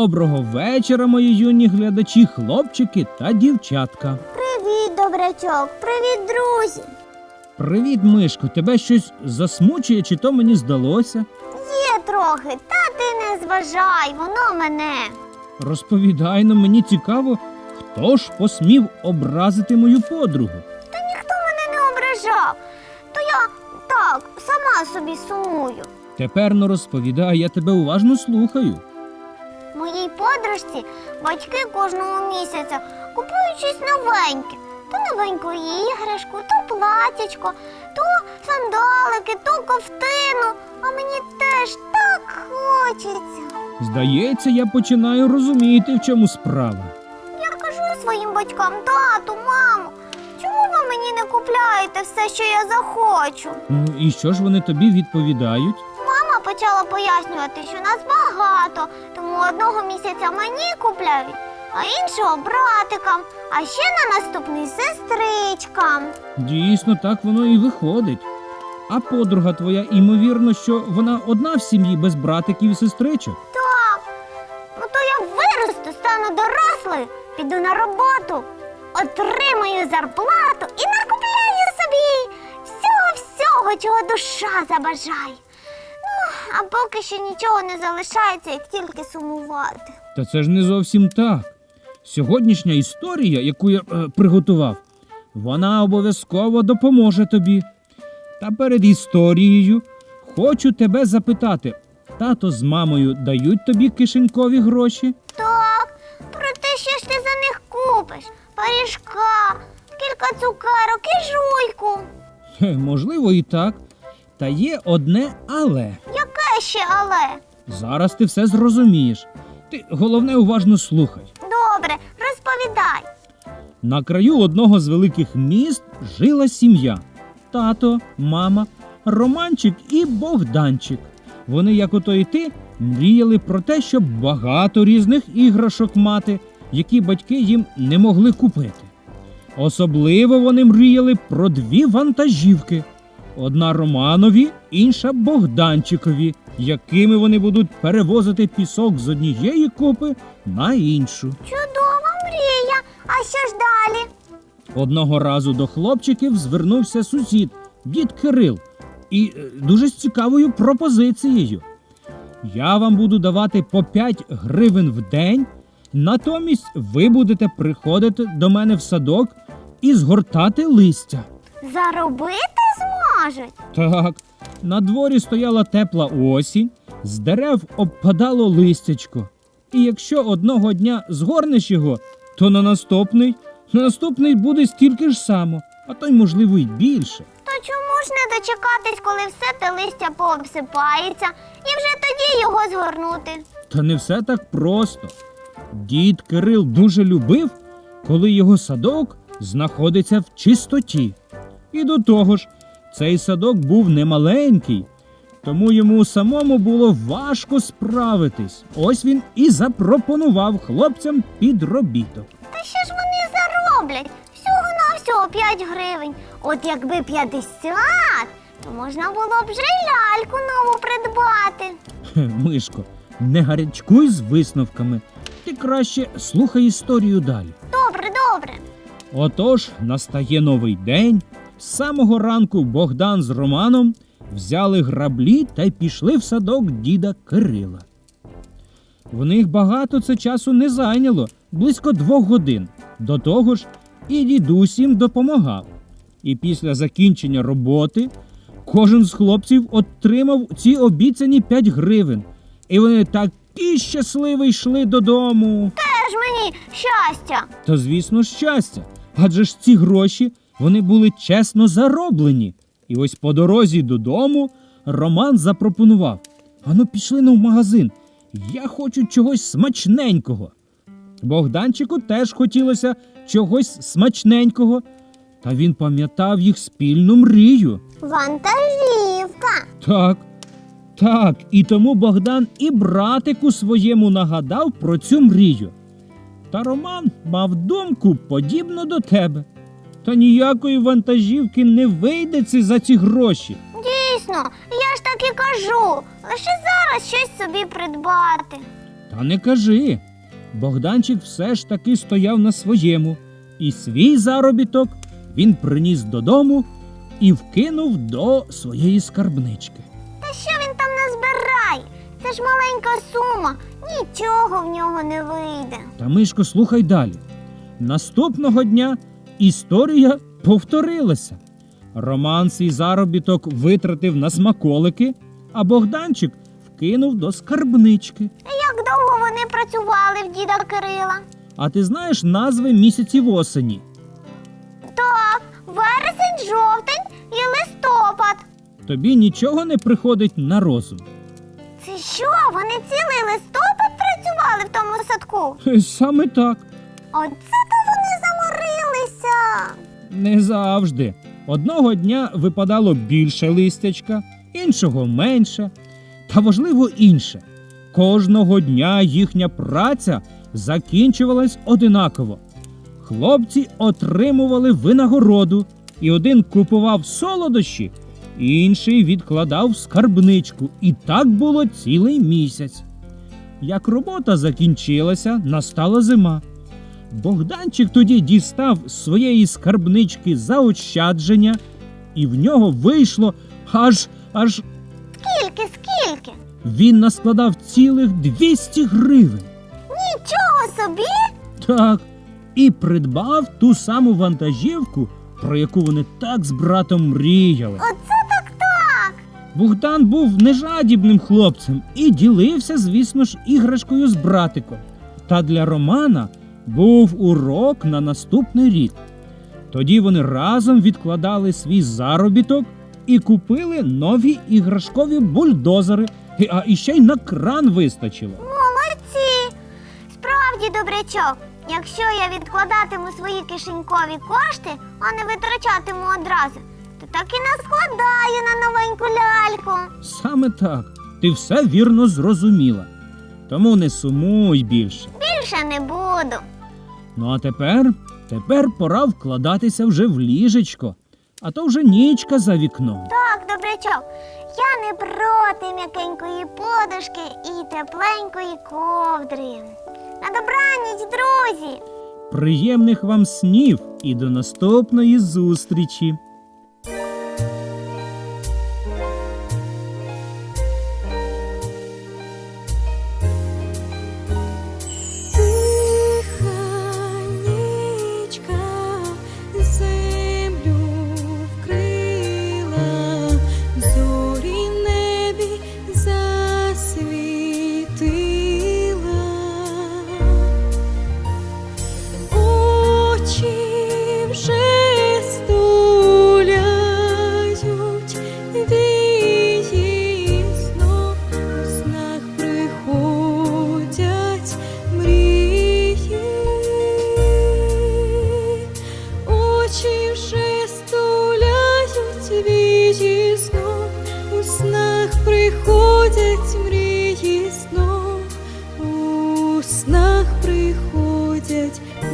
Доброго вечора, мої юні глядачі, хлопчики та дівчатка. Привіт, добрячок, привіт, друзі. Привіт, мишко, тебе щось засмучує, чи то мені здалося? Є трохи, та ти не зважай, воно мене. Розповідай нам, мені цікаво, хто ж посмів образити мою подругу. Та ніхто мене не ображав. То я так, сама собі сумую. Тепер ну розповідай, я тебе уважно слухаю. Подружці батьки кожного місяця купують щось новеньке. То новеньку іграшку, то платячко, то сандалики, то ковтину. А мені теж так хочеться. Здається, я починаю розуміти, в чому справа. Я кажу своїм батькам, тату, мамо, чому ви мені не купляєте все, що я захочу? Ну і що ж вони тобі відповідають? Почала пояснювати, що нас багато, тому одного місяця мені купляють, а іншого братикам, а ще на наступний сестричкам. Дійсно, так воно і виходить. А подруга твоя, імовірно, що вона одна в сім'ї без братиків і сестричок. Так, ну то я виросту, стану дорослою, піду на роботу, отримаю зарплату і накупляю собі всього-всього, чого душа забажає. А поки що нічого не залишається, як тільки сумувати. Та це ж не зовсім так. Сьогоднішня історія, яку я е, приготував, вона обов'язково допоможе тобі. Та перед історією хочу тебе запитати: тато з мамою дають тобі кишенькові гроші? Так, проте що ж ти за них купиш? Пиріжка, кілька цукерок і жуйку. Хе, можливо, і так. Та є одне але. Яке ще але? Зараз ти все зрозумієш. Ти головне уважно слухай. Добре, розповідай. На краю одного з великих міст жила сім'я: тато, мама, Романчик і Богданчик. Вони, як ото і ти, мріяли про те, щоб багато різних іграшок мати, які батьки їм не могли купити. Особливо вони мріяли про дві вантажівки: одна Романові, інша Богданчикові, якими вони будуть перевозити пісок з однієї купи на іншу. Чудова мрія. А що ж далі? Одного разу до хлопчиків звернувся сусід, дід Кирил, і е, дуже з цікавою пропозицією. Я вам буду давати по 5 гривень в день, натомість ви будете приходити до мене в садок і згортати листя. Заробити зможуть? Так, на дворі стояла тепла осінь, з дерев обпадало листячко. І якщо одного дня згорнеш його, то на наступний, на наступний буде стільки ж само, а то й можливо й більше. То чому ж не дочекатись, коли все те листя пообсипається, і вже тоді його згорнути? Та не все так просто. Дід Кирил дуже любив, коли його садок знаходиться в чистоті. І до того ж, цей садок був немаленький, тому йому самому було важко справитись. Ось він і запропонував хлопцям підробіток. Та що ж вони зароблять? Всього-навсього 5 гривень. От якби 50, то можна було б вже ляльку нову придбати. Хе, Мишко, не гарячкуй з висновками. Ти краще слухай історію далі. Добре, добре. Отож, настає новий день. З самого ранку Богдан з Романом взяли граблі та й пішли в садок діда Кирила. В них багато це часу не зайняло, близько двох годин. До того ж, і дідусь їм допомагав. І після закінчення роботи кожен з хлопців отримав ці обіцяні 5 гривень. І вони такі щасливі йшли додому. Теж мені щастя. Та звісно, щастя. Адже ж ці гроші вони були чесно зароблені. І ось по дорозі додому Роман запропонував: Ану, пішли на в магазин. Я хочу чогось смачненького. Богданчику теж хотілося чогось смачненького, та він пам'ятав їх спільну мрію. Вантажівка. Так, так, і тому Богдан і братику своєму нагадав про цю мрію. Та Роман мав думку подібну до тебе. Та ніякої вантажівки не вийдеться за ці гроші. Дійсно, я ж так і кажу. Лише зараз щось собі придбати. Та не кажи. Богданчик все ж таки стояв на своєму, і свій заробіток він приніс додому і вкинув до своєї скарбнички. Та що він там назбирає? Це ж маленька сума, нічого в нього не вийде. Та Мишко, слухай далі. Наступного дня історія повторилася. Роман свій заробіток витратив на смаколики, а Богданчик вкинув до скарбнички. Як довго вони працювали в діда Кирила? А ти знаєш назви місяців осені? Так, вересень, жовтень і листопад. Тобі нічого не приходить на розум. Це що, вони цілий листопад працювали в тому садку? Саме так. Оце. Не завжди. Одного дня випадало більше листячка, іншого менше. Та важливо інше. Кожного дня їхня праця закінчувалась одинаково. Хлопці отримували винагороду, і один купував солодощі, інший відкладав скарбничку. І так було цілий місяць. Як робота закінчилася, настала зима. Богданчик тоді дістав з своєї скарбнички заощадження, і в нього вийшло аж аж Скільки, скільки? він наскладав цілих 200 гривень. Нічого собі? Так, і придбав ту саму вантажівку, про яку вони так з братом мріяли. Оце так так. Богдан був нежадібним хлопцем і ділився, звісно ж, іграшкою з братиком. Та для Романа був урок на наступний рік. Тоді вони разом відкладали свій заробіток і купили нові іграшкові бульдозери, а іще й на кран вистачило. Молодці. Справді, добрячок. Якщо я відкладатиму свої кишенькові кошти, а не витрачатиму одразу, то так і наскладаю на новеньку ляльку. Саме так, ти все вірно зрозуміла. Тому не сумуй більше. Більше не буду. Ну а тепер, тепер пора вкладатися вже в ліжечко, а то вже нічка за вікном. Так, добрячок, я не проти м'якенької подушки і тепленької ковдри. На добраніч, друзі! Приємних вам снів і до наступної зустрічі!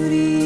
beauty